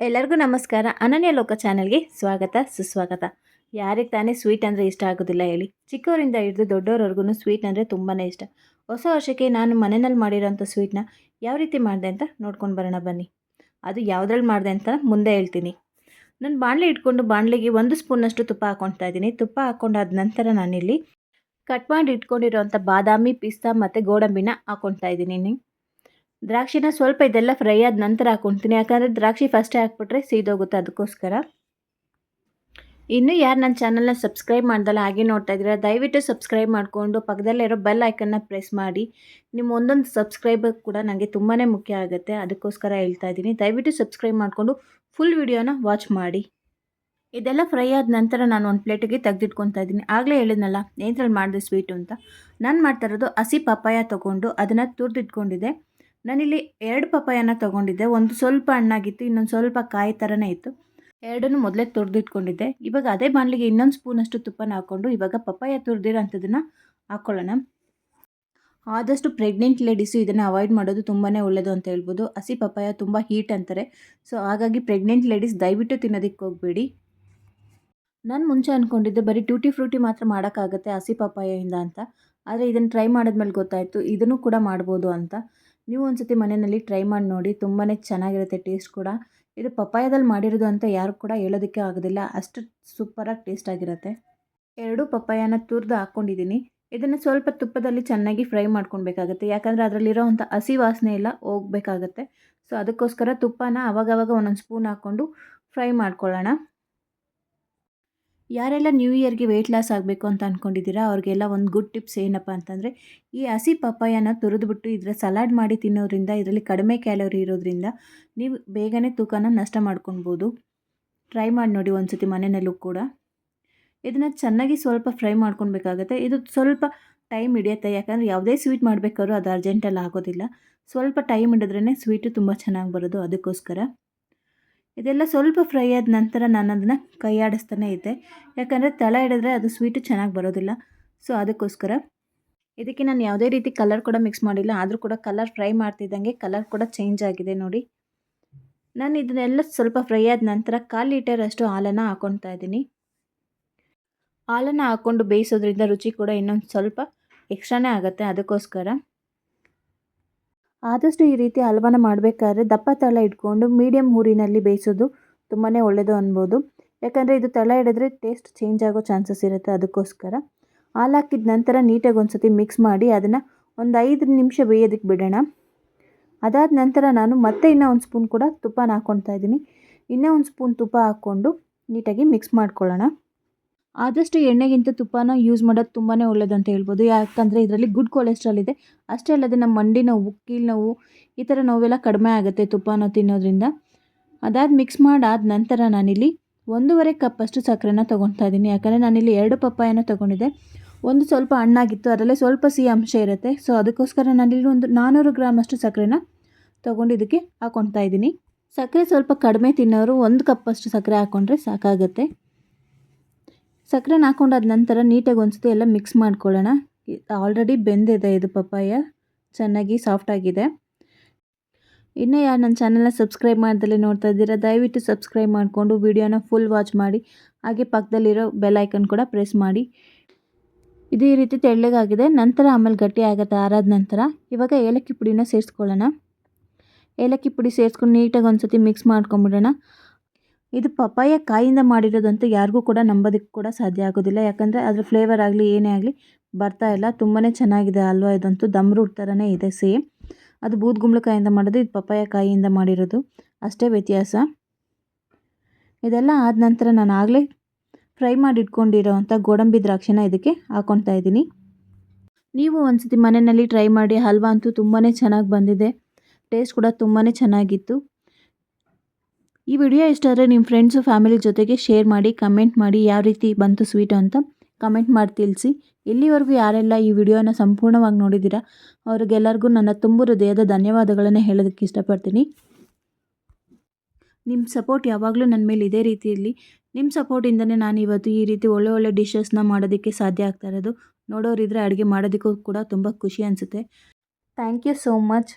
ಎಲ್ಲರಿಗೂ ನಮಸ್ಕಾರ. ಅನನ್ಯ ಲೋಕ ಚಾನೆಲ್ಗೆ ಸ್ವಾಗತ, ಸುಸ್ವಾಗತ. ಯಾರಿಗೆ ತಾನೇ ಸ್ವೀಟ್ ಅಂದರೆ ಇಷ್ಟ ಆಗೋದಿಲ್ಲ ಹೇಳಿ. ಚಿಕ್ಕವರಿಂದ ಹಿಡಿದು ದೊಡ್ಡವರವರೆಗೂ ಸ್ವೀಟ್ ಅಂದರೆ ತುಂಬಾ ಇಷ್ಟ. ಹೊಸ ವರ್ಷಕ್ಕೆ ನಾನು ಮನೆಯಲ್ಲಿ ಮಾಡಿರೋಂಥ ಸ್ವೀಟ್ನ ಯಾವ ರೀತಿ ಮಾಡಿದೆ ಅಂತ ನೋಡ್ಕೊಂಡು ಬರೋಣ ಬನ್ನಿ. ಅದು ಯಾವುದ್ರಲ್ಲಿ ಮಾಡಿದೆ ಅಂತ ಮುಂದೆ ಹೇಳ್ತೀನಿ. ನಾನು ಬಾಣಲೆ ಇಟ್ಕೊಂಡು ಬಾಣಲೆಗೆ ಒಂದು ಸ್ಪೂನಷ್ಟು ತುಪ್ಪ ಹಾಕ್ಕೊಳ್ತಾ ಇದ್ದೀನಿ. ತುಪ್ಪ ಹಾಕ್ಕೊಂಡಾದ ನಂತರ ನಾನಿಲ್ಲಿ ಕಟ್ ಮಾಡಿ ಇಟ್ಕೊಂಡಿರೋಂಥ ಬಾದಾಮಿ, ಪಿಸ್ತಾ ಮತ್ತು ಗೋಡಂಬಿನ ಹಾಕ್ಕೊಳ್ತಾ ಇದ್ದೀನಿ. ದ್ರಾಕ್ಷಿನ ಸ್ವಲ್ಪ ಇದೆಲ್ಲ ಫ್ರೈ ಆದ ನಂತರ ಹಾಕ್ಕೊಳ್ತೀನಿ ಯಾಕಂದರೆ ದ್ರಾಕ್ಷಿ ಫಸ್ಟೇ ಹಾಕ್ಬಿಟ್ರೆ ಸೀದೋಗುತ್ತೆ ಅದಕ್ಕೋಸ್ಕರ. ಇನ್ನು ಯಾರು ನನ್ನ ಚಾನಲ್ನ ಸಬ್ಸ್ಕ್ರೈಬ್ ಮಾಡ್ದಲ್ಲ, ಹಾಗೆ ನೋಡ್ತಾ ಇದ್ದೀರಾ, ದಯವಿಟ್ಟು ಸಬ್ಸ್ಕ್ರೈಬ್ ಮಾಡಿಕೊಂಡು ಪಕ್ಕದಲ್ಲೇ ಇರೋ ಬೆಲ್ ಐಕನ್ನ ಪ್ರೆಸ್ ಮಾಡಿ. ನಿಮ್ಮ ಒಂದೊಂದು ಸಬ್ಸ್ಕ್ರೈಬರ್ ಕೂಡ ನನಗೆ ತುಂಬಾ ಮುಖ್ಯ ಆಗುತ್ತೆ, ಅದಕ್ಕೋಸ್ಕರ ಹೇಳ್ತಾ ಇದ್ದೀನಿ. ದಯವಿಟ್ಟು ಸಬ್ಸ್ಕ್ರೈಬ್ ಮಾಡಿಕೊಂಡು ಫುಲ್ ವಿಡಿಯೋನ ವಾಚ್ ಮಾಡಿ. ಇದೆಲ್ಲ ಫ್ರೈ ಆದ ನಂತರ ನಾನು ಒಂದು ಪ್ಲೇಟಿಗೆ ತೆಗೆದಿಟ್ಕೊತಾ ಇದ್ದೀನಿ. ಆಗಲೇ ಹೇಳಿದ್ನಲ್ಲ ಏನ್ರಲ್ಲಿ ಮಾಡಿದೆ ಸ್ವೀಟು ಅಂತ. ನಾನು ಮಾಡ್ತಾ ಇರೋದು ಹಸಿ ಪಪ್ಪಾಯ ತೊಗೊಂಡು ಅದನ್ನು ತುರಿದಿಟ್ಕೊಂಡಿದ್ದೆ. ನಾನಿಲ್ಲಿ ಎರಡು ಪಪ್ಪಾಯನ ತೊಗೊಂಡಿದ್ದೆ. ಒಂದು ಸ್ವಲ್ಪ ಹಣ್ಣಾಗಿತ್ತು, ಇನ್ನೊಂದು ಸ್ವಲ್ಪ ಕಾಯಿ ಥರನೇ ಇತ್ತು. ಎರಡನ್ನು ಮೊದಲೇ ತುರಿದಿಟ್ಕೊಂಡಿದ್ದೆ. ಇವಾಗ ಅದೇ ಬಾಣಲಿಗೆ ಇನ್ನೊಂದು ಸ್ಪೂನಷ್ಟು ತುಪ್ಪನ ಹಾಕ್ಕೊಂಡು ಇವಾಗ ಪಪ್ಪಾಯ ತುರಿದಿರೋ ಅಂಥದ್ದನ್ನು ಹಾಕ್ಕೊಳ್ಳೋಣ ಆದಷ್ಟು ಪ್ರೆಗ್ನೆಂಟ್ ಲೇಡೀಸು ಇದನ್ನು ಅವಾಯ್ಡ್ ಮಾಡೋದು ತುಂಬಾ ಒಳ್ಳೆಯದು ಅಂತ ಹೇಳ್ಬೋದು. ಹಸಿ ಪಪ್ಪಾಯ ತುಂಬ ಹೀಟ್ ಅಂತಾರೆ. ಸೊ, ಹಾಗಾಗಿ ಪ್ರೆಗ್ನೆಂಟ್ ಲೇಡೀಸ್ ದಯವಿಟ್ಟು ತಿನ್ನೋದಕ್ಕೆ ಹೋಗಬೇಡಿ. ನಾನು ಮುಂಚೆ ಅಂದ್ಕೊಂಡಿದ್ದೆ ಬರೀ ಟ್ಯೂಟಿ ಫ್ರೂಟಿ ಮಾತ್ರ ಮಾಡೋಕ್ಕಾಗತ್ತೆ ಹಸಿ ಪಪ್ಪಾಯಿಂದ ಅಂತ. ಆದರೆ ಇದನ್ನು ಟ್ರೈ ಮಾಡಿದ್ಮೇಲೆ ಗೊತ್ತಾಯಿತು, ಇದನ್ನು ಕೂಡ ಮಾಡ್ಬೋದು ಅಂತ. ನೀವು ಒಂದು ಸತಿ ಮನೆಯಲ್ಲಿ ಟ್ರೈ ಮಾಡಿ ನೋಡಿ ತುಂಬಾ ಚೆನ್ನಾಗಿರುತ್ತೆ ಟೇಸ್ಟ್ ಕೂಡ. ಇದು ಪಪ್ಪಾಯದಲ್ಲಿ ಮಾಡಿರೋದು ಅಂತ ಯಾರು ಕೂಡ ಹೇಳೋದಕ್ಕೆ ಆಗೋದಿಲ್ಲ. ಅಷ್ಟು ಸೂಪರಾಗಿ ಟೇಸ್ಟ್ ಆಗಿರುತ್ತೆ. ಎರಡು ಪಪ್ಪಾಯನ ತುರಿದು ಹಾಕ್ಕೊಂಡಿದ್ದೀನಿ ಇದನ್ನು ಸ್ವಲ್ಪ ತುಪ್ಪದಲ್ಲಿ ಚೆನ್ನಾಗಿ ಫ್ರೈ ಮಾಡ್ಕೊಳ್ಬೇಕಾಗುತ್ತೆ. ಯಾಕಂದರೆ ಅದರಲ್ಲಿರೋವಂಥ ಹಸಿ ವಾಸನೆ ಎಲ್ಲ ಹೋಗಬೇಕಾಗತ್ತೆ. ಸೊ ಅದಕ್ಕೋಸ್ಕರ ತುಪ್ಪನ ಅವಾಗವಾಗ ಒಂದೊಂದು ಸ್ಪೂನ್ ಹಾಕ್ಕೊಂಡು ಫ್ರೈ ಮಾಡ್ಕೊಳ್ಳೋಣ. ಯಾರೆಲ್ಲ ನ್ಯೂ ಇಯರ್ಗೆ ವೆಯ್ಟ್ ಲಾಸ್ ಆಗಬೇಕು ಅಂತ ಅಂದ್ಕೊಂಡಿದ್ದೀರಾ ಅವ್ರಿಗೆಲ್ಲ ಒಂದು ಗುಡ್ ಟಿಪ್ಸ್ ಏನಪ್ಪ ಅಂತಂದರೆ, ಈ ಹಸಿ ಪಪ್ಪಾಯನ ತುರಿದ್ಬಿಟ್ಟು ಇದರ ಸಲಾಡ್ ಮಾಡಿ ತಿನ್ನೋದ್ರಿಂದ, ಇದರಲ್ಲಿ ಕಡಿಮೆ ಕ್ಯಾಲೋರಿ ಇರೋದ್ರಿಂದ ನೀವು ಬೇಗನೆ ತೂಕನ ನಷ್ಟ ಮಾಡ್ಕೊಳ್ಬೋದು ಟ್ರೈ ಮಾಡಿ ನೋಡಿ ಒಂದು ಸತಿ ಮನೆಯಲ್ಲೂ ಕೂಡ. ಇದನ್ನು ಚೆನ್ನಾಗಿ ಸ್ವಲ್ಪ ಫ್ರೈ ಮಾಡ್ಕೊಳ್ಬೇಕಾಗತ್ತೆ ಇದು ಸ್ವಲ್ಪ ಟೈಮ್ ಹಿಡಿಯುತ್ತೆ. ಯಾಕಂದರೆ ಯಾವುದೇ ಸ್ವೀಟ್ ಮಾಡಬೇಕಾದ್ರೂ ಅದು ಅರ್ಜೆಂಟಲ್ಲಿ ಆಗೋದಿಲ್ಲ. ಸ್ವಲ್ಪ ಟೈಮ್ ಹಿಡಿದ್ರೇ ಸ್ವೀಟು ತುಂಬ ಚೆನ್ನಾಗಿ ಬರೋದು ಅದಕ್ಕೋಸ್ಕರ. ಇದೆಲ್ಲ ಸ್ವಲ್ಪ ಫ್ರೈ ಆದ ನಂತರ ನಾನು ಅದನ್ನು ಕೈ ಆಡಿಸ್ತಾನೆ ಇದ್ದೆ. ಯಾಕಂದರೆ ತಳ ಹಿಡಿದ್ರೆ ಅದು ಸ್ವೀಟು ಚೆನ್ನಾಗಿ ಬರೋದಿಲ್ಲ. ಸೊ ಅದಕ್ಕೋಸ್ಕರ ಇದಕ್ಕೆ ನಾನು ಯಾವುದೇ ರೀತಿ ಕಲರ್ ಕೂಡ ಮಿಕ್ಸ್ ಮಾಡಿಲ್ಲ. ಆದರೂ ಕೂಡ ಕಲರ್ ಫ್ರೈ ಮಾಡ್ತಿದ್ದಂಗೆ ಕಲರ್ ಕೂಡ ಚೇಂಜ್ ಆಗಿದೆ ನೋಡಿ. ನಾನು ಇದನ್ನೆಲ್ಲ ಸ್ವಲ್ಪ ಫ್ರೈ ಆದ ನಂತರ ಕಾಲು ಲೀಟರಷ್ಟು ಹಾಲನ್ನು ಹಾಕ್ಕೊಳ್ತಾ ಇದ್ದೀನಿ. ಹಾಲನ್ನು ಹಾಕ್ಕೊಂಡು ಬೇಯಿಸೋದ್ರಿಂದ ರುಚಿ ಕೂಡ ಇನ್ನೊಂದು ಸ್ವಲ್ಪ ಎಕ್ಸ್ಟ್ರಾನೇ ಆಗುತ್ತೆ. ಅದಕ್ಕೋಸ್ಕರ ಆದಷ್ಟು ಈ ರೀತಿ ಹಲ್ವಾನ ಮಾಡಬೇಕಾದ್ರೆ ದಪ್ಪ ತಳ ಇಟ್ಕೊಂಡು ಮೀಡಿಯಮ್ ಊರಿನಲ್ಲಿ ಬೇಯಿಸೋದು ತುಂಬಾ ಒಳ್ಳೆಯದು ಅನ್ಬೋದು. ಯಾಕಂದರೆ ಇದು ತಳ ಹಿಡಿದ್ರೆ ಟೇಸ್ಟ್ ಚೇಂಜ್ ಆಗೋ ಚಾನ್ಸಸ್ ಇರುತ್ತೆ ಅದಕ್ಕೋಸ್ಕರ. ಹಾಲು ಹಾಕಿದ ನಂತರ ನೀಟಾಗಿ ಒಂದು ಸತಿ ಮಿಕ್ಸ್ ಮಾಡಿ ಅದನ್ನು ಒಂದು ಐದು ನಿಮಿಷ ಬೇಯೋದಕ್ಕೆ ಬಿಡೋಣ. ಅದಾದ ನಂತರ ನಾನು ಮತ್ತೆ ಇನ್ನೂ ಒಂದು ಸ್ಪೂನ್ ಕೂಡ ತುಪ್ಪನ ಹಾಕ್ಕೊಳ್ತಾ ಇದ್ದೀನಿ. ಇನ್ನೂ ಒಂದು ಸ್ಪೂನ್ ತುಪ್ಪ ಹಾಕ್ಕೊಂಡು ನೀಟಾಗಿ ಮಿಕ್ಸ್ ಮಾಡ್ಕೊಳ್ಳೋಣ. ಆದಷ್ಟು ಎಣ್ಣೆಗಿಂತ ತುಪ್ಪನ ಯೂಸ್ ಮಾಡೋದು ತುಂಬಾ ಅಂತ ಹೇಳ್ಬೋದು. ಯಾಕಂದರೆ ಇದರಲ್ಲಿ ಗುಡ್ ಕೊಲೆಸ್ಟ್ರಾಲ್ ಇದೆ. ಅಷ್ಟೇ ಅಲ್ಲದೆ ನಮ್ಮ ಮಂಡಿ ನೋವು ಕೀಲು ನೋವು ಈ ಥರ ನೋವೆಲ್ಲ ಕಡಿಮೆ ಆಗುತ್ತೆ ತುಪ್ಪನ ತಿನ್ನೋದ್ರಿಂದ. ಅದಾದ ಮಿಕ್ಸ್ ಮಾಡಾದ ನಂತರ ನಾನಿಲ್ಲಿ ಒಂದೂವರೆ ಕಪ್ಪಷ್ಟು ಸಕ್ಕರೆನ ತೊಗೊತಾ ಇದ್ದೀನಿ. ಯಾಕಂದರೆ ನಾನಿಲ್ಲಿ ಎರಡು ಪಪ್ಪಾಯನ ತೊಗೊಂಡಿದ್ದೆ. ಒಂದು ಸ್ವಲ್ಪ ಹಣ್ಣಾಗಿತ್ತು. ಅದರಲ್ಲೇ ಸ್ವಲ್ಪ ಸಿಹಿ ಅಂಶ ಇರುತ್ತೆ. ಸೊ ಅದಕ್ಕೋಸ್ಕರ ನಾನಿಲ್ಲಿ ಒಂದು ನಾನ್ನೂರು ಗ್ರಾಮಷ್ಟು ಸಕ್ಕರೆನ ತೊಗೊಂಡು ಇದಕ್ಕೆ ಹಾಕ್ಕೊಳ್ತಾ ಇದ್ದೀನಿ. ಸಕ್ಕರೆ ಸ್ವಲ್ಪ ಕಡಿಮೆ ತಿನ್ನೋರು ಒಂದು ಕಪ್ಪಷ್ಟು ಸಕ್ಕರೆ ಹಾಕ್ಕೊಂಡ್ರೆ ಸಾಕಾಗುತ್ತೆ. ಸಕ್ಕರೆನ ಹಾಕೊಂಡಾದ ನಂತರ ನೀಟಾಗಿ ಒಂದು ಎಲ್ಲ ಮಿಕ್ಸ್ ಮಾಡ್ಕೊಳ್ಳೋಣ. ಆಲ್ರೆಡಿ ಬೆಂದಿದೆ ಇದು ಪಪ್ಪಾಯ. ಚೆನ್ನಾಗಿ ಸಾಫ್ಟಾಗಿದೆ ಇನ್ನೂ ಯಾರು ನನ್ನ ಚಾನಲ್ನ ಸಬ್ಸ್ಕ್ರೈಬ್ ಮಾಡ್ದಲ್ಲಿ ನೋಡ್ತಾ ಇದ್ದೀರಾ, ದಯವಿಟ್ಟು ಸಬ್ಸ್ಕ್ರೈಬ್ ಮಾಡಿಕೊಂಡು ವಿಡಿಯೋನ ಫುಲ್ ವಾಚ್ ಮಾಡಿ, ಹಾಗೆ ಪಕ್ಕದಲ್ಲಿರೋ ಬೆಲ್ ಐಕನ್ ಕೂಡ ಪ್ರೆಸ್ ಮಾಡಿ. ಇದು ಈ ರೀತಿ ತೆಳ್ಳಗಾಗಿದೆ. ನಂತರ ಆಮೇಲೆ ಗಟ್ಟಿ ಆಗುತ್ತೆ ಆರಾದ ನಂತರ. ಇವಾಗ ಏಲಕ್ಕಿ ಪುಡಿನ ಸೇರಿಸ್ಕೊಳ್ಳೋಣ. ಏಲಕ್ಕಿ ಪುಡಿ ಸೇರಿಸ್ಕೊಂಡು ನೀಟಾಗಿ ಒಂದು ಮಿಕ್ಸ್ ಮಾಡ್ಕೊಂಬಿಡೋಣ. ಇದು ಪಪ್ಪಾಯ ಕಾಯಿಂದ ಮಾಡಿರೋದಂತೂ ಯಾರಿಗೂ ಕೂಡ ನಂಬೋದಕ್ಕೆ ಕೂಡ ಸಾಧ್ಯ ಆಗೋದಿಲ್ಲ. ಯಾಕಂದರೆ ಅದರ ಫ್ಲೇವರ್ ಆಗಲಿ, ಏನೇ ಆಗಲಿ ಬರ್ತಾ ಇಲ್ಲ. ತುಂಬಾ ಚೆನ್ನಾಗಿದೆ ಅಲ್ವಾ ಇದಂತೂ? ದಮ್ ರೂಟ್ ಥರನೇ ಇದೆ ಸೇಮ್. ಅದು ಬೂದ್ಗುಂಬಳಕಾಯಿಂದ ಮಾಡೋದು, ಇದು ಪಪ್ಪಾಯ ಕಾಯಿಯಿಂದ ಮಾಡಿರೋದು. ಅಷ್ಟೇ ವ್ಯತ್ಯಾಸ. ಇದೆಲ್ಲ ಆದ ನಂತರ ನಾನು ಆಗಲೇ ಫ್ರೈ ಮಾಡಿ ಇಟ್ಕೊಂಡಿರೋ ಅಂಥ ಗೋಡಂಬಿ ದ್ರಾಕ್ಷಿನ ಇದಕ್ಕೆ ಹಾಕ್ಕೊಳ್ತಾ ಇದ್ದೀನಿ. ನೀವು ಒಂದು ಸತಿ ಮನೆಯಲ್ಲಿ ಟ್ರೈ ಮಾಡಿ, ಹಲ್ವಾ ಅಂತೂ ತುಂಬಾ ಚೆನ್ನಾಗಿ ಬಂದಿದೆ. ಟೇಸ್ಟ್ ಕೂಡ ತುಂಬಾ ಚೆನ್ನಾಗಿತ್ತು. ಈ ವಿಡಿಯೋ ಇಷ್ಟ ಆದರೆ ನಿಮ್ಮ ಫ್ರೆಂಡ್ಸು ಫ್ಯಾಮಿಲಿ ಜೊತೆಗೆ ಶೇರ್ ಮಾಡಿ ಕಮೆಂಟ್ ಮಾಡಿ ಯಾವ ರೀತಿ ಬಂತು ಸ್ವೀಟು ಅಂತ ಕಮೆಂಟ್ ಮಾಡಿ ತಿಳಿಸಿ. ಇಲ್ಲಿವರೆಗೂ ಯಾರೆಲ್ಲ ಈ ವಿಡಿಯೋನ ಸಂಪೂರ್ಣವಾಗಿ ನೋಡಿದ್ದೀರಾ, ಅವ್ರಿಗೆಲ್ಲರಿಗೂ ನನ್ನ ತುಂಬ ಹೃದಯದ ಧನ್ಯವಾದಗಳನ್ನು ಹೇಳೋದಕ್ಕೆ ಇಷ್ಟಪಡ್ತೀನಿ. ನಿಮ್ಮ ಸಪೋರ್ಟ್ ಯಾವಾಗಲೂ ನನ್ನ ಮೇಲೆ ಇದೇ ರೀತಿಯಲ್ಲಿ ನಿಮ್ಮ ಸಪೋರ್ಟಿಂದನೇ ನಾನು ಇವತ್ತು ಈ ರೀತಿ ಒಳ್ಳೆ ಒಳ್ಳೆ ಡಿಶಸ್ನ ಮಾಡೋದಕ್ಕೆ ಸಾಧ್ಯ ಆಗ್ತಾ ಇರೋದು. ನೋಡೋರಿದ್ರೆ ಅಡುಗೆ ಮಾಡೋದಕ್ಕೂ ಕೂಡ ತುಂಬ ಖುಷಿ ಅನಿಸುತ್ತೆ. Thank you so much